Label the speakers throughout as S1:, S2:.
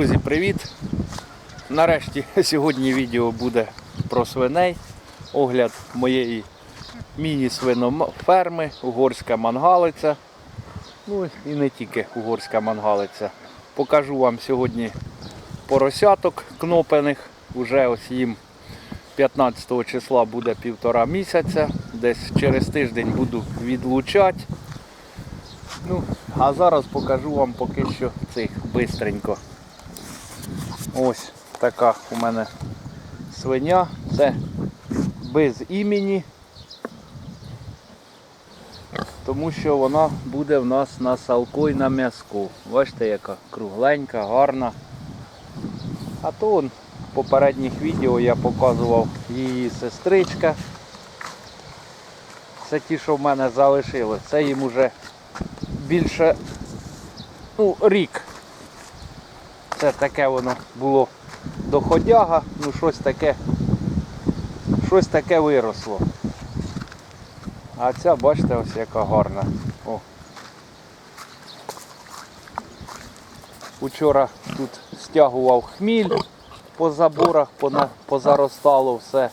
S1: Друзі, привіт! Нарешті сьогодні відео буде про свиней. Огляд моєї міні-свиноферми, угорська мангалиця. Ну і не тільки угорська мангалиця. Покажу вам сьогодні поросяток кнопених. Уже ось їм 15 числа буде півтора місяця. Десь через тиждень буду відлучати. Ну, а зараз покажу вам поки що цих бистренько. Ось така у мене свиня. Це без імені. Тому що вона буде в нас на салку і на м'язку. Бачите, яка кругленька, гарна. А то он, в попередніх відео я показував її сестричка. Це ті, що в мене залишилось. Це їм уже більше ну, рік. Це таке воно було доходяга, ну щось таке, щось таке виросло. А ця, бачите, ось яка гарна. О. Учора тут стягував хміль по заборах, позаростало все.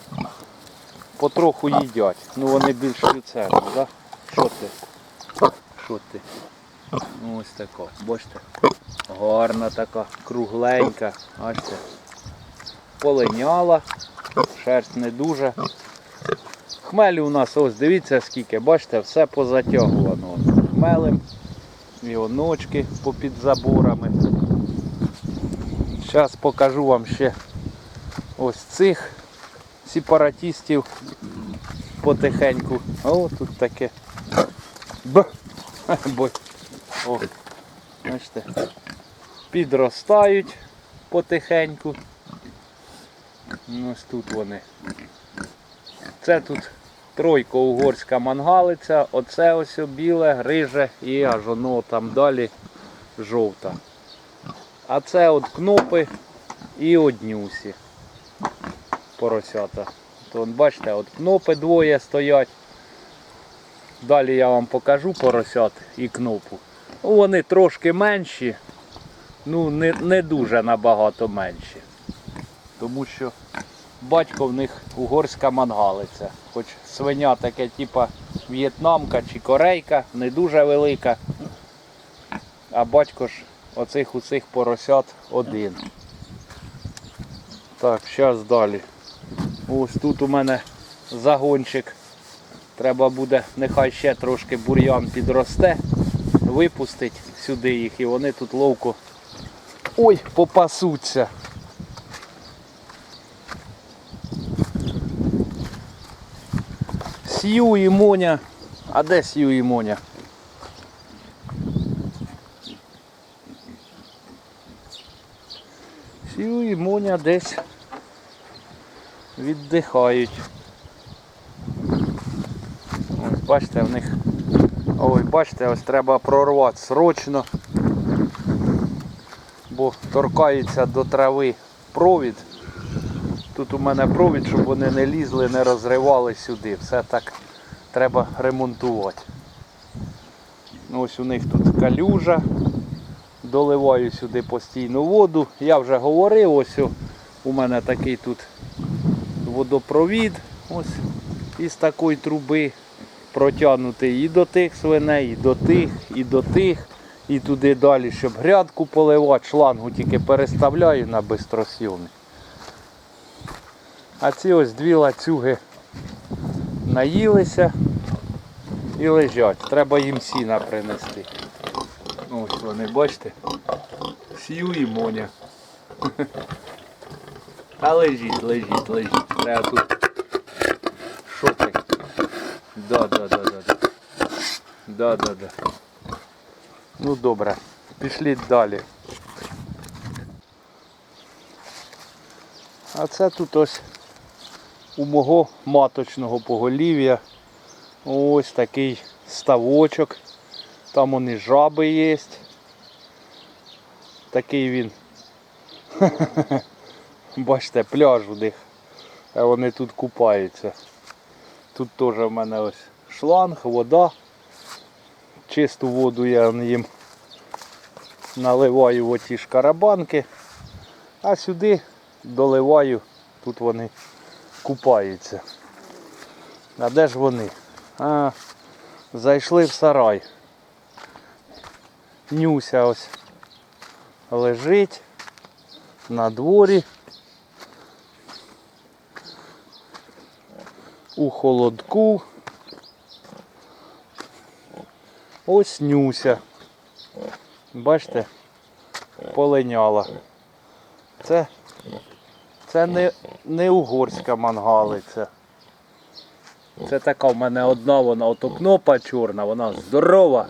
S1: Потроху їдять. Ну вони більш люцерні, да? Що ти? Що ти? Ну, ось така, бачите? Гарна така, кругленька. Бачите? Полиняла, шерсть не дуже. Хмелі у нас ось дивіться скільки, бачите, все позатягувано. Хмелем, і оночки попід заборами. Зараз покажу вам ще ось цих сепаратистів потихеньку. О, тут таке. Бо. О, бачите. Підростають потихеньку. Ось тут вони. Це тут тройка угорська мангалиця, оце ось біле, гриже і аж воно там далі жовта. А це от кнопи і однюсі поросята. То бачите, от кнопи двоє стоять. Далі я вам покажу поросят і кнопу. Ну, Вони трошки менші, ну не, не дуже набагато менші. Тому що батько в них угорська мангалиця. Хоч свиня таке, типа в'єтнамка чи корейка, не дуже велика. А батько ж оцих усіх поросят один. Так, зараз далі. Ось тут у мене загончик. Треба буде, нехай ще трошки бур'ян підросте, випустить сюди їх і вони тут ловко ой, попасуться. Сью і Моня. А де Сью і Моня? Сью і Моня десь віддихають. Ось бачите, в них. Ой, бачите, ось треба прорвати срочно. Бо торкається до трави провід. Тут у мене провід, щоб вони не лізли, не розривали сюди. Все так треба ремонтувати. Ну, Ось у них тут калюжа. Доливаю сюди постійну воду. Я вже говорив, ось у мене такий тут водопровід. Ось із такої труби протягнутий і до тих свиней, і до тих, і до тих, і туди далі, щоб грядку поливати, шлангу тільки переставляю на бистросйомник. А ці ось дві лацюги наїлися і лежать. Треба їм сіна принести. Ось вони, бачите? Сію і моня. А лежіть, лежіть, лежіть. Треба тут. Що ти? Да, да, да, да, да. Да, да, да. Ну добре. Пішли далі. А це тут ось у мого маточного поголів'я ось такий ставочок. Там вони жаби є. Такий він. Бачите, пляж у них. А вони тут купаються. Тут теж в мене ось шланг, вода. Чисту воду я їм наливаю в оті шкарабанки. А сюди доливаю, тут вони купаються. А де ж вони? А, зайшли в сарай. Нюся ось лежить на дворі. У холодку. Ось Нюся. Бачите, полиняла. Це, це не, не угорська мангалиця. Це така в мене одна, вона ото кнопа чорна, вона здорова.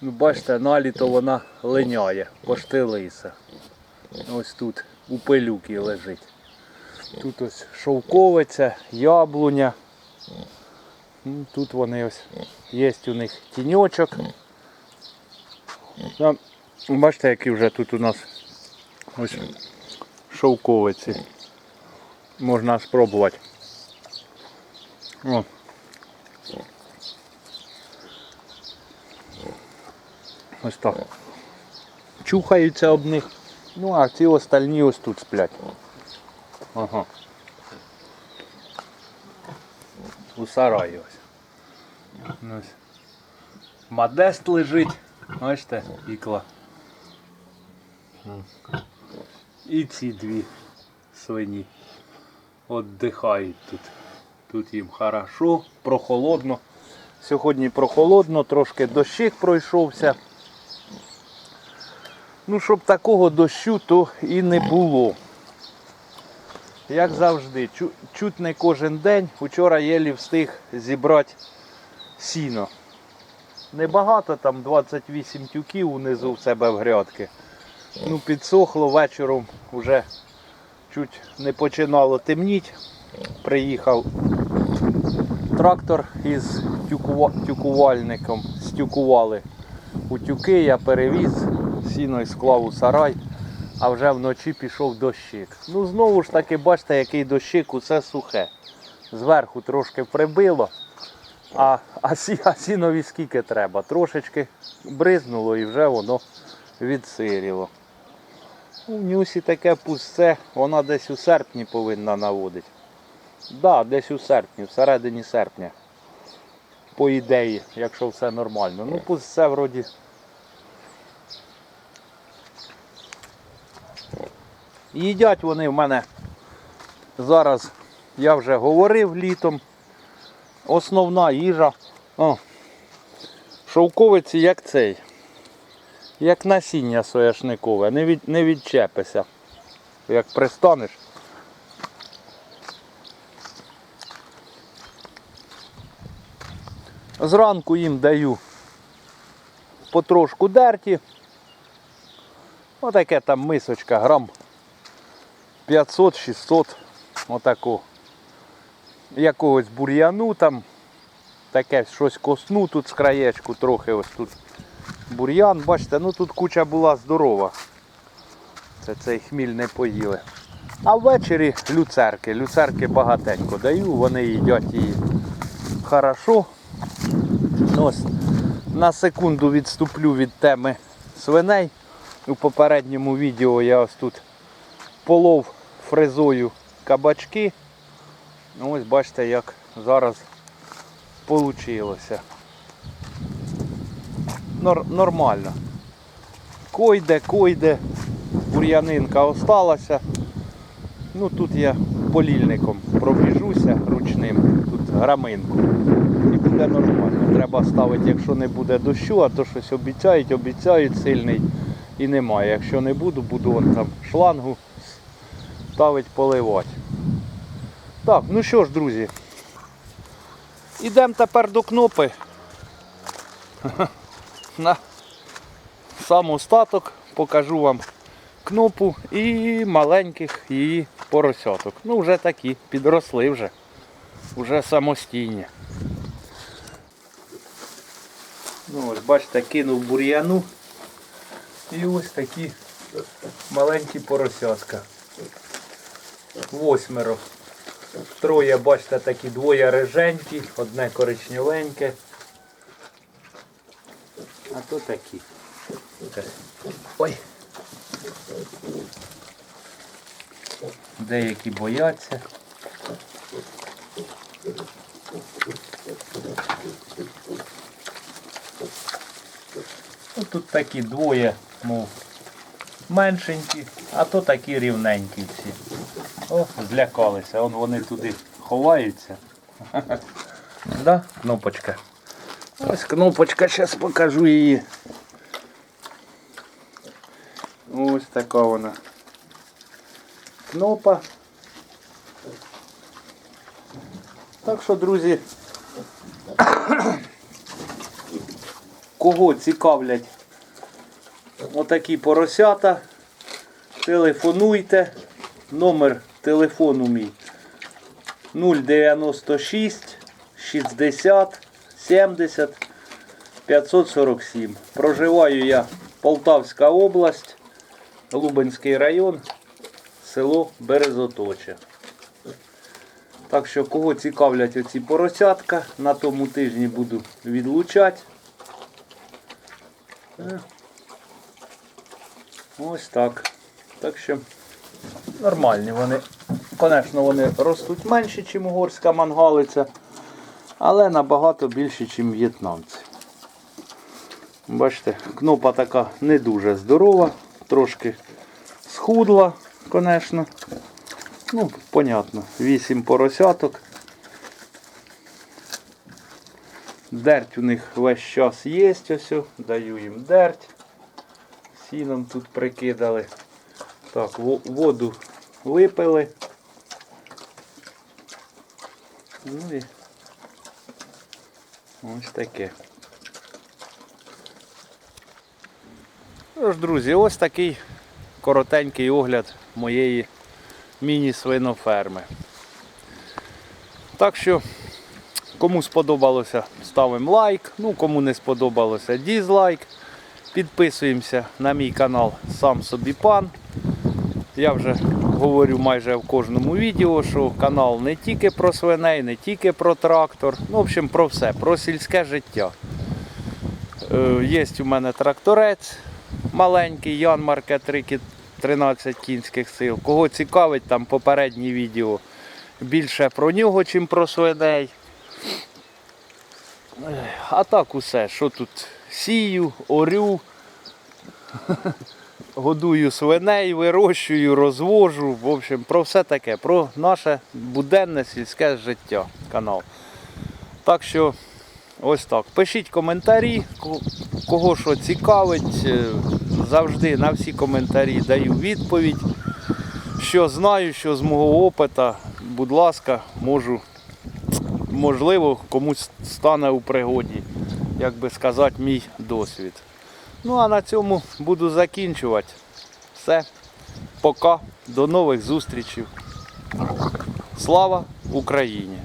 S1: Ну, бачите, наліто вона линяє, пошти лиса. Ось тут у пилюки лежить. Тут ось шовковиця, яблуня. Тут вони ось є у них тіньочок. Там, бачите, які вже тут у нас ось шовковиці. Можна спробувати. О. Ось так. Чухаються об них. Ну а ці остальні ось тут сплять. Ага. У сараї ось. Ну, Ось. Модест лежить. Бачите, ікла. І ці дві свині віддихають тут. Тут їм хорошо, прохолодно. Сьогодні прохолодно, трошки дощик пройшовся. Ну, щоб такого дощу, то і не було. Як завжди, чуть не кожен день. Вчора єлі встиг зібрати сіно. Небагато, там 28 тюків унизу в себе в грядки. Ну, підсохло вечором вже чуть не починало темніть. Приїхав трактор із тюкува- тюкувальником. Стюкували у тюки, я перевіз, сіно і склав у сарай, а вже вночі пішов дощик. Ну знову ж таки, бачите, який дощик, усе сухе. Зверху трошки прибило, а, а, сі, а сінові скільки треба. Трошечки бризнуло і вже воно відсиріло. У нюсі таке пусте, вона десь у серпні повинна наводити. Так, да, десь у серпні, всередині серпня. По ідеї, якщо все нормально. Ну, пусть все вроді. Їдять вони в мене зараз, я вже говорив літом. Основна їжа. О, шовковиці як цей. Як насіння сояшникове, не, від, не відчепися. Як пристанеш. Зранку їм даю потрошку дерті. Отаке там мисочка, грам 500-600, отаку. Якогось бур'яну там, таке щось косну тут з краєчку, трохи ось тут бур'ян. Бачите, ну тут куча була здорова. Це цей хміль не поїли. А ввечері люцерки. Люцерки багатенько даю, вони їдять її хорошо. Ну, Ось на секунду відступлю від теми свиней. У попередньому відео я ось тут полов фрезою кабачки. Ну, ось бачите, як зараз вийшло. Нор- нормально. Койде, койде, бур'янинка осталася. Ну тут я полільником пробіжуся ручним, тут граминку. І буде нормально. Треба ставити, якщо не буде дощу, а то щось обіцяють, обіцяють сильний і немає. Якщо не буду, буду вон там шлангу ставити, поливати. Так, ну що ж, друзі. Ідемо тепер до кнопи. На сам остаток покажу вам кнопу і маленьких її поросяток. Ну вже такі, підросли вже. Вже самостійні. Ну ось бачите, кинув бур'яну. І ось такі маленькі поросятка. Восьмеро. Троє, бачите, такі двоє риженькі, одне коричневеньке. А то такі. Ой. деякі бояться. Ну, тут такі двоє, мов, меншенькі, а то такі рівненькі всі. О, злякалися, он вони туди ховаються. Да, кнопочка. Ось кнопочка, зараз покажу її. Ось така вона. Кнопа. Так що, друзі, кого цікавлять отакі поросята, телефонуйте. Номер телефону мій 096 60 70 547. Проживаю я Полтавська область, Лубенський район, село Березоточе. Так що, кого цікавлять оці поросятка, на тому тижні буду відлучати. Е, Ось так. Так що нормальні вони. Звісно, вони ростуть менше, ніж угорська мангалиця, але набагато більше, ніж в'єтнамці. Бачите, кнопа така не дуже здорова, трошки схудла, звісно. Ну, понятно, 8 поросяток. Дерть у них весь час є, ось, даю їм дерть. Сіном тут прикидали. Так, воду випили. Ну і ось таке. Ну ж, друзі, ось такий коротенький огляд моєї міні-свиноферми. Так що, кому сподобалося, ставимо лайк. Ну, кому не сподобалося, дізлайк. Підписуємося на мій канал Сам собі пан. Я вже говорю майже в кожному відео, що канал не тільки про свиней, не тільки про трактор, ну, в общем, про все, про сільське життя. Е, Є у мене тракторець маленький, Янмарка 13 кінських сил. Кого цікавить, там попереднє відео більше про нього, чим про свиней. А так усе, що тут сію, орю, годую свиней, вирощую, розвожу. В общем, про все таке, про наше буденне сільське життя канал. Так що ось так. Пишіть коментарі, кого що цікавить. Е, Завжди на всі коментарі даю відповідь. Що знаю, що з мого опиту, будь ласка, можу, можливо, комусь стане у пригоді, як би сказати, мій досвід. Ну а на цьому буду закінчувати. Все. Пока. До нових зустрічей. Слава Україні!